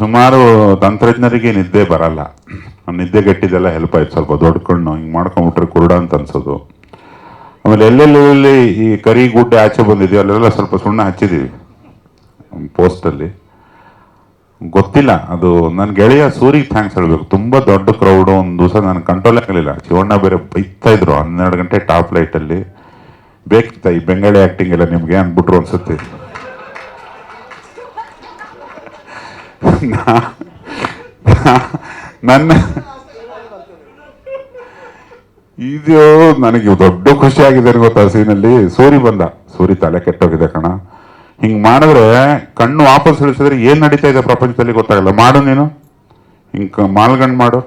ಸುಮಾರು ತಂತ್ರಜ್ಞರಿಗೆ ನಿದ್ದೆ ಬರಲ್ಲ. ನಿದ್ದೆ ಗಟ್ಟಿದೆಲ್ಲ ಹೆಲ್ಪ್ ಆಯ್ತು ಸ್ವಲ್ಪ ದೊಡ್ಡ ಕಣ್ಣು, ಹಿಂಗೆ ಮಾಡ್ಕೊಂಬಿಟ್ರೆ ಕುರುಡ ಅಂತ ಅನ್ಸೋದು. ಆಮೇಲೆ ಎಲ್ಲೆಲ್ಲಿ ಈ ಕರಿ ಗುಡ್ಡೆ ಆಚೆ ಬಂದಿದೆಯೋ, ಅಲ್ಲೆಲ್ಲ ಸ್ವಲ್ಪ ಸುಣ್ಣ ಹಚ್ಚಿದ್ದೀವಿ ಪೋಸ್ಟಲ್ಲಿ ಗೊತ್ತಿಲ್ಲ, ಅದು ನನ್ನ ಗೆಳೆಯ ಸೂರಿಗೆ ಥ್ಯಾಂಕ್ಸ್ ಹೇಳಬೇಕು. ತುಂಬ ದೊಡ್ಡ ಕ್ರೌಡು ಒಂದು ದಿವಸ ನಾನು ಕಂಟ್ರೋಲ್ ಆಗಲಿಲ್ಲ. ಶಿವಣ್ಣ ಬೇರೆ ಬೈತಾ ಇದ್ರು, ಹನ್ನೆರಡು ಗಂಟೆ ಟಾಪ್ ಲೈಟಲ್ಲಿ ಬೇಕಿತ್ತ ಈ ಬೆಂಗಳಿ ಆ್ಯಕ್ಟಿಂಗ್ ಎಲ್ಲ ನಿಮಗೆ ಅಂದ್ಬಿಟ್ರು ಅನ್ಸುತ್ತೆ. ನನ್ನ ಇದು ನನಗೆ ದೊಡ್ಡ ಖುಷಿ ಆಗಿದೆ ಗೊತ್ತಾ ಸೀನಲ್ಲಿ. ಸೂರಿ ಬಂದ. ಸೂರಿ ತಲೆ ಕೆಟ್ಟೋಗಿದೆ ಕಣ. ಹಿಂಗ್ ಮಾಡಿದ್ರೆ ಕಣ್ಣು ವಾಪಸ್ ಇಳಿಸಿದ್ರೆ ಏನ್ ನಡೀತಾ ಇದೆ ಪ್ರಪಂಚದಲ್ಲಿ ಗೊತ್ತಾಗಲ್ಲ. ಮಾಡು ನೀನು. ಹಿಂಗ್ ಮಾಲ್ಗಂಡ್ ಮಾಡು.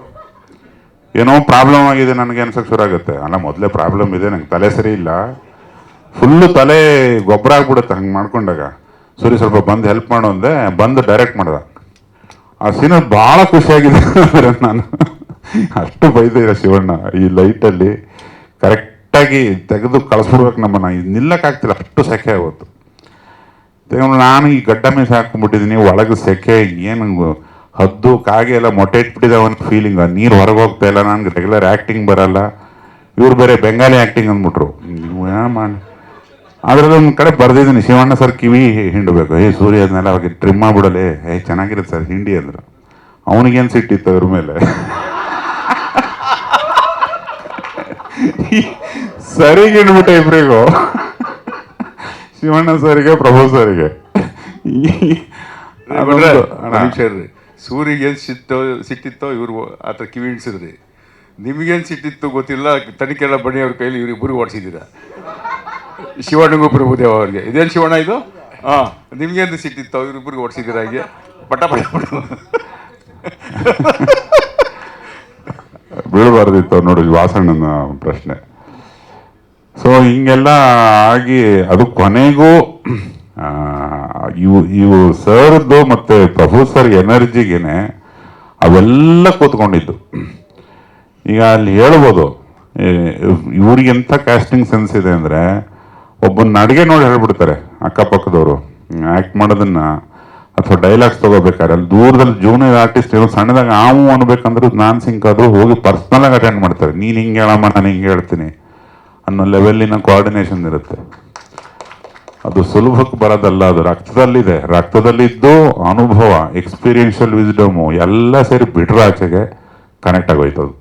ಏನೋ ಪ್ರಾಬ್ಲಮ್ ಆಗಿದೆ ನನಗೆ ಅನ್ಸಕ್ ಶುರು ಆಗುತ್ತೆ. ಅಲ್ಲ, ಮೊದಲೇ ಪ್ರಾಬ್ಲಮ್ ಇದೆ. ನಂಗೆ ತಲೆ ಸರಿ ಇಲ್ಲ. ಫುಲ್ಲು ತಲೆ ಗೊಬ್ಬರ ಆಗ್ಬಿಡುತ್ತೆ ಹಂಗೆ ಮಾಡ್ಕೊಂಡಾಗ. ಸೂರಿ ಸ್ವಲ್ಪ ಬಂದು ಹೆಲ್ಪ್ ಮಾಡು ಅಂದೆ. ಬಂದು ಡೈರೆಕ್ಟ್ ಮಾಡ್ದ. ಆ ಸೀನ್ ಭಾಳ ಖುಷಿಯಾಗಿದೆ ನಾನು ಅಷ್ಟು ಬೈದಿರ ಶಿವಣ್ಣ. ಈ ಲೈಟಲ್ಲಿ ಕರೆಕ್ಟಾಗಿ ತೆಗೆದು ಕಳಿಸ್ಬಿಡ್ಬೇಕು ನಮ್ಮನ್ನ. ಇದು ನಿಲ್ಲಕ್ಕಾಗ್ತಿಲ್ಲ ಅಷ್ಟು ಸೆಕೆ ಆಗುತ್ತೆ ನಾನು ಈ ಗಡ್ಡ ಮೀಸೆ ಹಾಕೊಂಡ್ಬಿಟ್ಟಿದ್ದೀನಿ ಒಳಗೆ ಸೆಕೆ, ಏನು ಹದ್ದು, ಕಾಗೆ ಎಲ್ಲ ಮೊಟ್ಟೆ ಇಟ್ಬಿಟ್ಟಿದೆ ಒಂದು ಫೀಲಿಂಗ್ ನೀರು ಹೊರಗೆ ಹೋಗ್ತಾ ಇಲ್ಲ. ನನಗೆ ರೆಗ್ಯುಲರ್ ಆ್ಯಕ್ಟಿಂಗ್ ಬರಲ್ಲ. ಇವ್ರು ಬೇರೆ ಬೆಂಗಾಲಿ ಆ್ಯಕ್ಟಿಂಗ್ ಅಂದ್ಬಿಟ್ರು. ಏನು ಮಾಡಿ ಅದ್ರಲ್ಲಿ ಒಂದು ಕಡೆ ಬರ್ದಿದ್ದೀನಿ ಶಿವಣ್ಣ ಸರ್ ಕಿವಿ ಹಿಂಡಬೇಕು. ಏ ಸೂರ್ಯ ಅದನ್ನೆಲ್ಲ ಅವಾಗ ಟ್ರಿಮ್ ಮಾಡ್ಬಿಡಲೆ. ಏ ಚೆನ್ನಾಗಿರುತ್ತೆ ಸರ್ ಹಿಂಡಿ ಅಂದ್ರೆ. ಅವನಿಗೇನು ಸಿಟ್ಟಿತ್ತು ಅವ್ರ ಮೇಲೆ? ಸರಿಗೆ ಹಿಂಡ್ಬಿಟ್ಟೆ ಇಬ್ರಿಗೂ. ಶಿವಣ್ಣ ಸರಿಗೆ ಪ್ರಭು ಸರಿಗೆ. ಸೂರಿಗೆ ಸಿಟ್ಟೋ ಸಿಟ್ಟಿತ್ತೋ ಇವ್ರು ಆತ ಕಿವಿ ಹಿಂಡ್ಸಿದ್ರಿ. ನಿಮಗೇನು ಸಿಟ್ಟಿತ್ತು ಗೊತ್ತಿಲ್ಲ ತನಿಖೆಲ್ಲ ಬನ್ನಿ ಅವ್ರ ಕೈಲಿ ಇವ್ರಿಗೆ ಬುರಿ ಓಡಿಸಿದ್ದೀರಾ? ಶಿವಣ್ಣಗೂ ಪ್ರಭುದೇವ ಅವ್ರಿಗೆ. ಇದೇನು ಶಿವಣ್ಣ ಇದು? ಹಾಂ ನಿಮ್ಗೇನು ಸಿಟ್ಟಿತ್ತು ಇವ್ರಿಬ್ರಿಗೆ ಓಡಿಸಿದ್ದೀರಾ ಹಾಗೆ? ಪಟ ಪಟ ಬೀಳಬಾರ್ದಿತ್ತು ನೋಡಿ ವಾಸಣ್ಣನ ಪ್ರಶ್ನೆ. ಸೊ ಹಿಂಗೆಲ್ಲ ಆಗಿ ಅದು ಕೊನೆಗೂ ಇವು ಇವು ಸರ್ದು ಮತ್ತೆ ಪ್ರಭು ಸರ್ ಎನರ್ಜಿಗೆನೆ ಅವೆಲ್ಲ ಕೂತ್ಕೊಂಡಿದ್ದು. ಈಗ ಅಲ್ಲಿ ಹೇಳ್ಬೋದು ಇವ್ರಿಗೆ ಎಂಥ ಕ್ಯಾಸ್ಟಿಂಗ್ ಸೆನ್ಸ್ ಇದೆ ಅಂದರೆ ಒಬ್ಬನ ಅಡುಗೆ ನೋಡಿ ಹೇಳ್ಬಿಡ್ತಾರೆ ಅಕ್ಕಪಕ್ಕದವರು. ಆ್ಯಕ್ಟ್ ಮಾಡೋದನ್ನ ಅಥವಾ ಡೈಲಾಗ್ಸ್ ತಗೋಬೇಕಾದ್ರೆ ಅಲ್ಲಿ ದೂರದಲ್ಲಿ ಜೂನಿಯರ್ ಆರ್ಟಿಸ್ಟ್ ಏನೋ ಸಣ್ಣದಾಗ ಆವು ಅನ್ಬೇಕಂದ್ರೆ ನಾನು ಸಿಂಕ್ ಆದರೂ ಹೋಗಿ ಪರ್ಸ್ನಲ್ ಆಗಿ ಅಟೆಂಡ್ ಮಾಡ್ತಾರೆ. ನೀನು ಹಿಂಗೆ ಹೇಳಮ್ಮ, ನಾನು ಹಿಂಗೆ ಹೇಳ್ತೀನಿ ಅನ್ನೋ ಲೆವೆಲ್ಲಿನ ಕೋಆರ್ಡಿನೇಷನ್ ಇರುತ್ತೆ. ಅದು ಸುಲಭಕ್ಕೆ ಬರೋದಲ್ಲ, ಅದು ರಕ್ತದಲ್ಲಿದೆ. ರಕ್ತದಲ್ಲಿದ್ದು ಅನುಭವ ಎಕ್ಸ್ಪೀರಿಯನ್ಷಿಯಲ್ ವಿಸ್ಡಮು ಎಲ್ಲ ಸೇರಿ ಬಿಟ್ರೆ ಆಚೆಗೆ ಕನೆಕ್ಟ್ ಆಗೋಯ್ತದು.